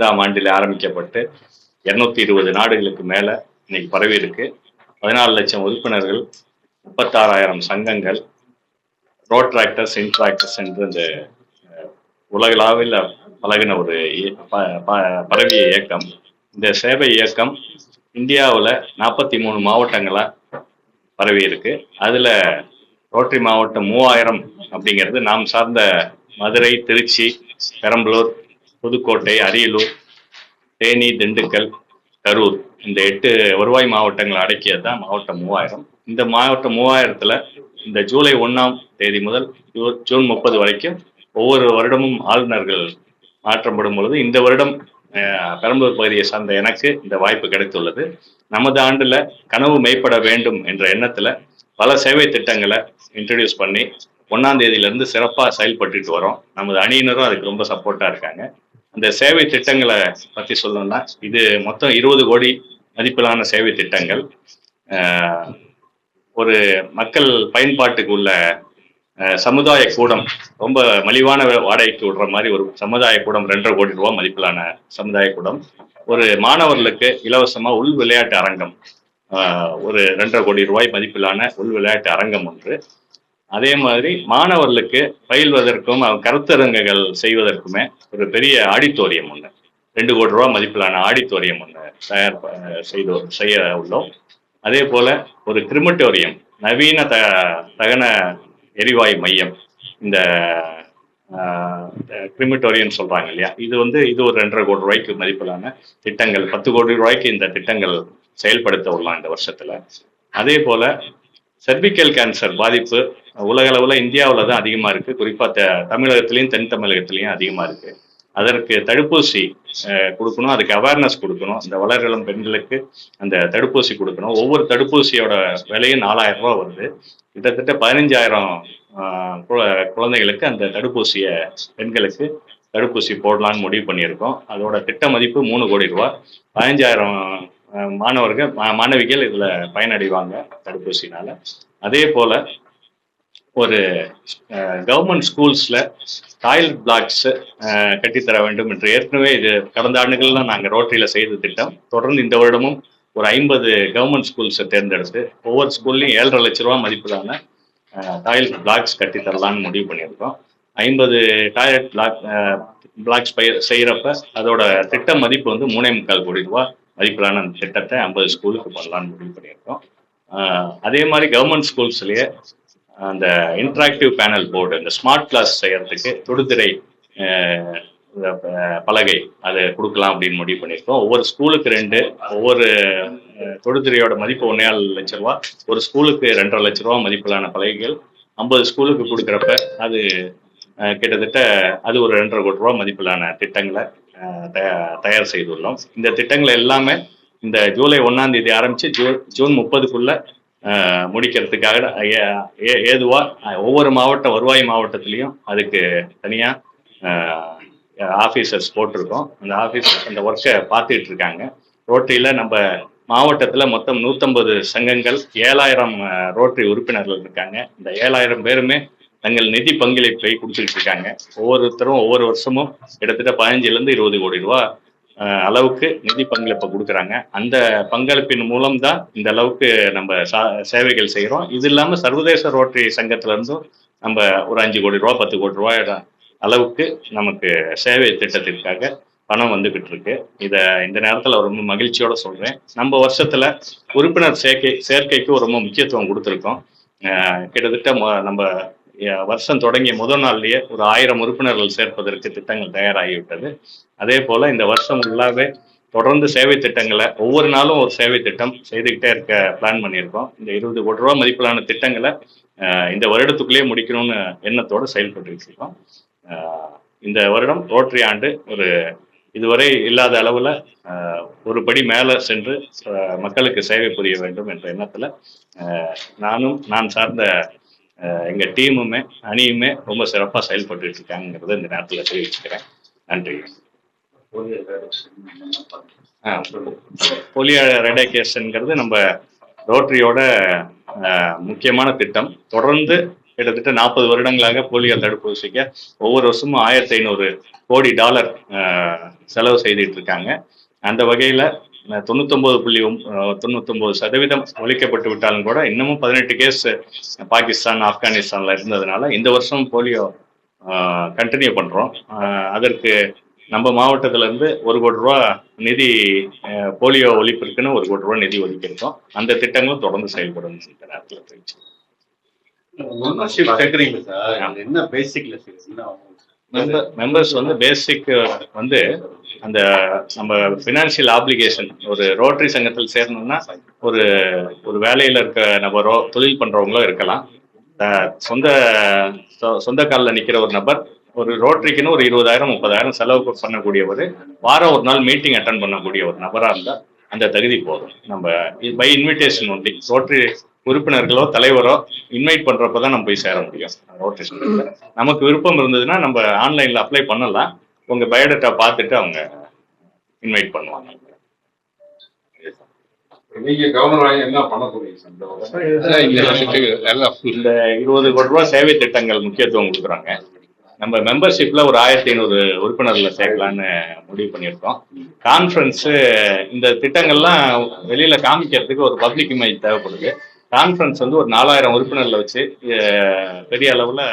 ஐந்தாம் ஆண்டில் ஆரம்பிக்கப்பட்டு இருநூத்தி இருபது நாடுகளுக்கு மேல இன்னைக்கு பரவி இருக்கு. பதினாலு லட்சம் உறுப்பினர்கள் முப்பத்தாறாயிரம் சங்கங்கள் ரோட்ராக்டர்ஸ் இன்ட்ராக்டர்ஸ் என்று இந்த உலகளாவில் பழகின ஒரு இய- ப- ப- பரவிய இயக்கம். இந்த சேவை இயக்கம் இந்தியாவில் நாற்பத்தி மூணு மாவட்டங்களா பரவி இருக்கு. அதுல ரோட்டரி மாவட்டம் மூவாயிரம் அப்படிங்கிறது நாம் சார்ந்த மதுரை திருச்சி பெரம்பலூர் புதுக்கோட்டை அரியலூர் தேனி திண்டுக்கல் கரூர் இந்த எட்டு வருவாய் மாவட்டங்களை அடக்கியது தான் மாவட்டம் மூவாயிரம். இந்த மாவட்டம் மூவாயிரத்தில் இந்த ஜூலை ஒன்றாம் தேதி முதல் ஜூன் முப்பது வரைக்கும் ஒவ்வொரு வருடமும் ஆளுநர்கள் மாற்றப்படும் பொழுது இந்த வருடம் பெரம்பலூர் பகுதியை சார்ந்த எனக்கு இந்த வாய்ப்பு கிடைத்துள்ளது. நமது ஆண்டுல கனவு மேம்பட வேண்டும் என்ற எண்ணத்துல பல சேவை திட்டங்களை இன்ட்ரடியூஸ் பண்ணி ஒன்னாம் தேதியிலேருந்து சிறப்பாக செயல்பட்டுட்டு வரோம். நமது அணியினரும் அதுக்கு ரொம்ப சப்போர்ட்டா இருக்காங்க. அந்த சேவை திட்டங்களை பத்தி சொல்லணும்னா இது மொத்தம் இருபது கோடி மதிப்பிலான சேவை திட்டங்கள். ஒரு மக்கள் பயன்பாட்டுக்கு உள்ள சமுதாய கூடம் ரொம்ப மலிவான வாடகைக்கு விடுற மாதிரி ஒரு சமுதாய கூடம் ரெண்டரை கோடி ரூபாய் மதிப்பிலான சமுதாய கூடம். ஒரு மாணவர்களுக்கு இலவசமாக உள் விளையாட்டு அரங்கம் ஒரு ரெண்டரை கோடி ரூபாய் மதிப்பிலான உள் விளையாட்டு அரங்கம் ஒன்று. அதே மாதிரி மாணவர்களுக்கு பயில்வதற்கும் கருத்தரங்குகள் செய்வதற்குமே ஒரு பெரிய ஆடிட்டோரியம் ஒன்று ரெண்டு கோடி ரூபா மதிப்பிலான ஆடிட்டோரியம் ஒன்று தயார் செய்து செய்ய உள்ளோம். அதே போல ஒரு கிரிமட்டோரியம் நவீன த தகன எரிவாயு மையம் இந்த கிரிமட்டோரியம் சொல்றாங்க இல்லையா? இது வந்து இது ஒரு ரெண்டரை கோடி ரூபாய்க்கு மதிப்பிலான திட்டங்கள் பத்து கோடி ரூபாய்க்கு இந்த திட்டங்கள் செயல்படுத்த உள்ளோம் இந்த வருஷத்துல. அதே போல செர்விக்கல் கேன்சர் பாதிப்பு உலக அளவில் இந்தியாவில் தான் அதிகமாக இருக்குது குறிப்பாக த தமிழகத்துலேயும் தென் தமிழகத்துலேயும் அதிகமாக இருக்குது அதற்கு தடுப்பூசி கொடுக்கணும். அதுக்கு அவேர்னஸ் கொடுக்கணும். அந்த வளர்களும் பெண்களுக்கு அந்த தடுப்பூசி கொடுக்கணும். ஒவ்வொரு தடுப்பூசியோட விலையும் நாலாயிரம் ரூபாய் வருது. கிட்டத்தட்ட பதினஞ்சாயிரம் குழந்தைகளுக்கு அந்த தடுப்பூசியை பெண்களுக்கு தடுப்பூசி போடலான்னு முடிவு பண்ணியிருக்கோம். அதோட திட்ட மதிப்பு மூணு கோடி ரூபா. பதினஞ்சாயிரம் மாணவர்கள் மாணவிகள் இதில் பயனடைவாங்க தடுப்பூசினால. அதே போல ஒரு கவர்மெண்ட் ஸ்கூல்ஸில் டாய்லெட் பிளாக்ஸ் கட்டித்தர வேண்டும் என்று ஏற்கனவே இது கடந்த ஆண்டுகள்லாம் நாங்கள் ரோட்டரியில் செய்த திட்டம். தொடர்ந்து இந்த வருடமும் ஒரு ஐம்பது கவர்மெண்ட் ஸ்கூல்ஸை தேர்ந்தெடுத்து ஒவ்வொரு ஸ்கூல்லையும் ஏழரை லட்ச ரூபா மதிப்பிலான டாய்லெட் பிளாக்ஸ் கட்டித்தரலான்னு முடிவு பண்ணியிருக்கோம். ஐம்பது டாய்லெட் பிளாக் பிளாக்ஸ் பயிர் செய்கிறப்ப அதோட திட்ட மதிப்பு வந்து மூணே முக்கால் கோடி ரூபா மதிப்பிலான அந்த திட்டத்தை ஐம்பது ஸ்கூலுக்கு பண்ணலான்னு முடிவு பண்ணியிருக்கோம். அதே மாதிரி கவர்மெண்ட் ஸ்கூல்ஸ்லேயே அந்த இன்ட்ராக்டிவ் பேனல் போர்டு இந்த ஸ்மார்ட் கிளாஸ் செய்யறதுக்கு தொடுதிரை பலகை அதை கொடுக்கலாம் அப்படின்னு முடிவு பண்ணியிருக்கோம். ஒவ்வொரு ஸ்கூலுக்கு ரெண்டு ஒவ்வொரு தொடுதிரையோட மதிப்பு ஒன்னேகால் லட்ச ரூபா ஒரு ஸ்கூலுக்கு ரெண்டரை லட்ச ரூபா மதிப்பிலான பலகைகள் ஐம்பது ஸ்கூலுக்கு கொடுக்குறப்ப அது கிட்டத்தட்ட அது ஒரு ரெண்டரை கோடி ரூபா மதிப்பிலான திட்டங்களை தயா- தயார் செய்துள்ளோம். இந்த திட்டங்களை எல்லாமே இந்த ஜூலை ஒன்னாம் தேதி ஆரம்பிச்சு ஜூன் ஜூன் முப்பதுக்குள்ள முடிக்கிறதுக்காக ஏ- ஏதுவா ஒவ்வொரு மாவட்ட வருவாய் மாவட்டத்திலையும் அதுக்கு தனியா ஆஃபீஸர்ஸ் போட்டிருக்கோம். அந்த ஆஃபீஸ் அந்த ஒர்க்கை பார்த்துட்டு இருக்காங்க ரோட்டரியில் நம்ம மாவட்டத்தில் மொத்தம் நூற்றம்பது சங்கங்கள் ஏழாயிரம் ரோட்டரி உறுப்பினர்கள் இருக்காங்க. இந்த ஏழாயிரம் பேருமே தங்கள் நிதி பங்களிப்பை கொடுத்துட்டு இருக்காங்க ஒவ்வொருத்தரும் ஒவ்வொரு வருஷமும் கிட்டத்தட்ட பதினஞ்சுலேருந்து இருபது கோடி ரூபா அளவுக்கு நிதி பங்களிப்பை கொடுக்குறாங்க. அந்த பங்களிப்பின் மூலம் தான் இந்த அளவுக்கு நம்ம சேவைகள் செய்கிறோம் இது இல்லாமல் சர்வதேச ரோட்டரி சங்கத்திலேருந்தும் நம்ம ஒரு அஞ்சு கோடி ரூபா பத்து கோடி ரூபாய் அளவுக்கு நமக்கு சேவை திட்டத்திற்காக பணம் வந்துகிட்டு இருக்கு. இதை இந்த நேரத்தில் ரொம்ப மகிழ்ச்சியோட சொல்றேன். நம்ம வருஷத்துல உறுப்பினர் சேர்க்கை சேர்க்கைக்கு ரொம்ப முக்கியத்துவம் கொடுத்துருக்கோம். கிட்டத்தட்ட நம்ம வருஷம் தொடங்கிய முதல் நாள்லயே ஒரு ஆயிரம் உறுப்பினர்கள் சேர்ப்பதற்கு திட்டங்கள் தயாராகிவிட்டது. அதே போல இந்த வருஷம் உள்ளாவே தொடர்ந்து சேவை திட்டங்களை ஒவ்வொரு நாளும் ஒரு சேவை திட்டம் செய்துக்கிட்டே இருக்க பிளான் பண்ணியிருக்கோம். இந்த இருபது கோடி ரூபாய் மதிப்பிலான திட்டங்களை இந்த வருடத்துக்குள்ளேயே முடிக்கணும்னு எண்ணத்தோடு செயல்பட்டு இருக்கோம் இந்த வருடம் ரோட்டரி ஆண்டு ஒரு இதுவரை இல்லாத அளவுல ஒரு படி மேல சென்று மக்களுக்கு சேவை புரிய வேண்டும் என்ற எண்ணத்துல நானும் நான் சார்ந்த எங்கள் எங்க டீமுமே அணியுமே ரொம்ப சிறப்பா செயல்பட்டு இருக்காங்கிறத இந்த நேரத்துல தெரிவிச்சுக்கிறேன். நன்றி. போலியோ ரெடேகேஷன்ங்கிறது நம்ம ரோட்டரியோட முக்கியமான திட்டம். தொடர்ந்து கிட்டத்தட்ட நாற்பது வருடங்களாக போலியோ தடுப்பூசிக்க ஒவ்வொரு வருஷமும் ஆயிரத்தி ஐநூறு கோடி டாலர் செலவு செய்துட்டு இருக்காங்க. அந்த வகையில தொண்ணூத்தொன்பது புள்ளி தொண்ணூத்தொன்பது சதவீதம் ஒழிக்கப்பட்டு விட்டாலும் கூட இன்னமும் பதினெட்டு கேஸ் பாகிஸ்தான் ஆப்கானிஸ்தான்ல இருந்ததுனால இந்த வருஷம் போலியோ கண்டினியூ பண்றோம். அதற்கு நம்ம மாவட்டத்துல இருந்து ஒரு கோடி ரூபா நிதி போலியோ ஒழிப்பிற்குன்னு ஒரு கோடி ரூபா நிதி ஒதுக்கியிருக்கோம். அந்த திட்டங்களும் தொடர்ந்து செயல்படும். என்ன பேசிக்ல மெம்பர் மெம்பர்ஸ் வந்து பேசிக் வந்து அந்த நம்ம ஃபினான்ஷியல் ஆப்ளிகேஷன் ஒரு ரோட்டரி சங்கத்தில் சேரணும்னா ஒரு ஒரு வேலையில இருக்க நபரோ தொழில் பண்றவங்களோ இருக்கலாம். சொந்த சொந்த காலில் நிக்கிற ஒரு நபர் ஒரு ரோட்டரிக்குன்னு ஒரு இருபதாயிரம் முப்பதாயிரம் செலவு பண்ணக்கூடியவர் வாரம் ஒரு நாள் மீட்டிங் அட்டன் பண்ணக்கூடிய ஒரு நபரா இருந்தா அந்த தகுதி போதும். நம்ம பை இன்விடேஷன் ஒன்லி ரோட்டரி உறுப்பினர்களோ தலைவரோ இன்வைட் பண்றப்ப தான் நம்ம போய் சேர முடியும். சங்கத்துல. நமக்கு விருப்பம் இருந்ததுன்னா நம்ம ஆன்லைன்ல அப்ளை பண்ணலாம். உங்க பயோடேட்டா பார்த்துட்டு அவங்க இன்வைட் பண்ணுவாங்க. இந்த இருபது கோடி ரூபாய் சேவை திட்டங்கள் முக்கியத்துவம் கொடுக்குறாங்க. நம்ம மெம்பர்ஷிப்ல ஒரு ஆயிரத்தி ஐநூறு உறுப்பினர்களை சேர்க்கலான்னு முடிவு பண்ணியிருக்கோம். கான்ஃபரன்ஸ் இந்த திட்டங்கள்லாம் வெளியில காமிக்கிறதுக்கு ஒரு பப்ளிக் இமேஜ் தேவைப்படுது. கான்ஃபரன்ஸ் வந்து ஒரு நாலாயிரம் உறுப்பினர்களை வச்சு பெரிய அளவுல